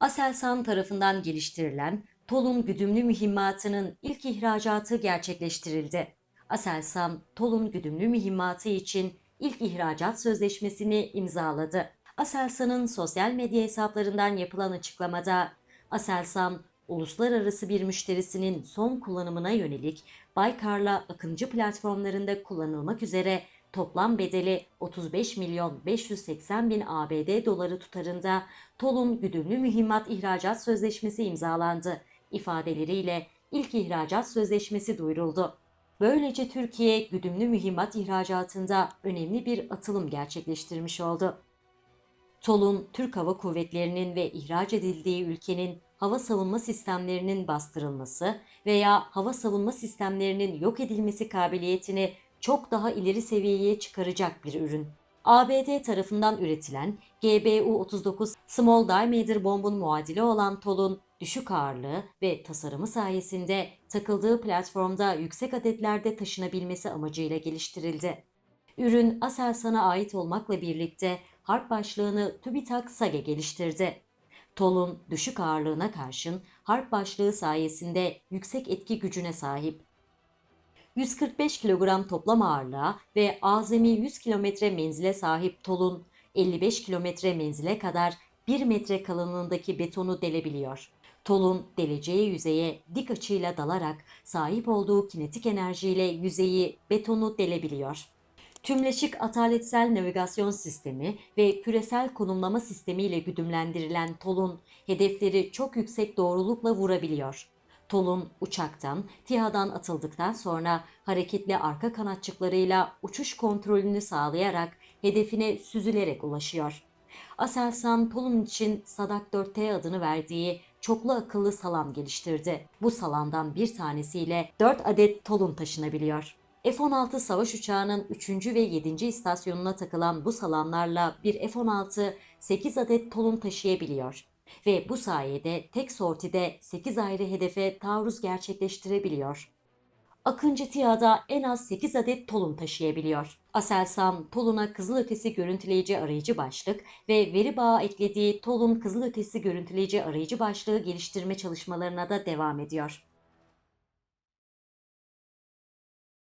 Aselsan tarafından geliştirilen Tolun güdümlü mühimmatının ilk ihracatı gerçekleştirildi. Aselsan, Tolun güdümlü mühimmatı için ilk ihracat sözleşmesini imzaladı. Aselsan'ın sosyal medya hesaplarından yapılan açıklamada Aselsan, uluslararası bir müşterisinin son kullanımına yönelik Baykar'la Akıncı platformlarında kullanılmak üzere toplam bedeli 35 milyon 580 bin ABD doları tutarında Tolun güdümlü mühimmat ihracat sözleşmesi imzalandı ifadeleriyle ilk ihracat sözleşmesi duyuruldu. Böylece Türkiye güdümlü mühimmat ihracatında önemli bir atılım gerçekleştirmiş oldu. TOL'un Türk Hava Kuvvetleri'nin ve ihraç edildiği ülkenin hava savunma sistemlerinin bastırılması veya hava savunma sistemlerinin yok edilmesi kabiliyetini çok daha ileri seviyeye çıkaracak bir ürün. ABD tarafından üretilen GBU-39 Small Diameter bombun muadili olan TOL'un düşük ağırlığı ve tasarımı sayesinde takıldığı platformda yüksek adetlerde taşınabilmesi amacıyla geliştirildi. Ürün Aselsan'a ait olmakla birlikte harp başlığını TÜBİTAK SAGE geliştirdi. TOL'un düşük ağırlığına karşın harp başlığı sayesinde yüksek etki gücüne sahip. 145 kilogram toplam ağırlığa ve azami 100 kilometre menzile sahip TOL'un 55 kilometre menzile kadar 1 metre kalınlığındaki betonu delebiliyor. TOL'un deleceği yüzeye dik açıyla dalarak sahip olduğu kinetik enerjiyle yüzeyi betonu delebiliyor. Tümleşik ataletsel navigasyon sistemi ve küresel konumlama sistemi ile güdümlendirilen TOL'un hedefleri çok yüksek doğrulukla vurabiliyor. TOL'un uçaktan, TİHA'dan atıldıktan sonra hareketli arka kanatçıklarıyla uçuş kontrolünü sağlayarak hedefine süzülerek ulaşıyor. Aselsan TOL'un için Sadak 4T adını verdiği çoklu akıllı salan geliştirdi. Bu salandan bir tanesiyle 4 adet TOL'un taşınabiliyor. F-16 savaş uçağının 3. ve 7. istasyonuna takılan bu salanlarla bir F-16 8 adet tolun taşıyabiliyor ve bu sayede tek sortide 8 ayrı hedefe taarruz gerçekleştirebiliyor. Akıncı TİHA'da en az 8 adet tolun taşıyabiliyor. Aselsan, Tolun'a kızılötesi görüntüleyici arayıcı başlık ve veri bağı eklediği Tolun kızılötesi görüntüleyici arayıcı başlığı geliştirme çalışmalarına da devam ediyor.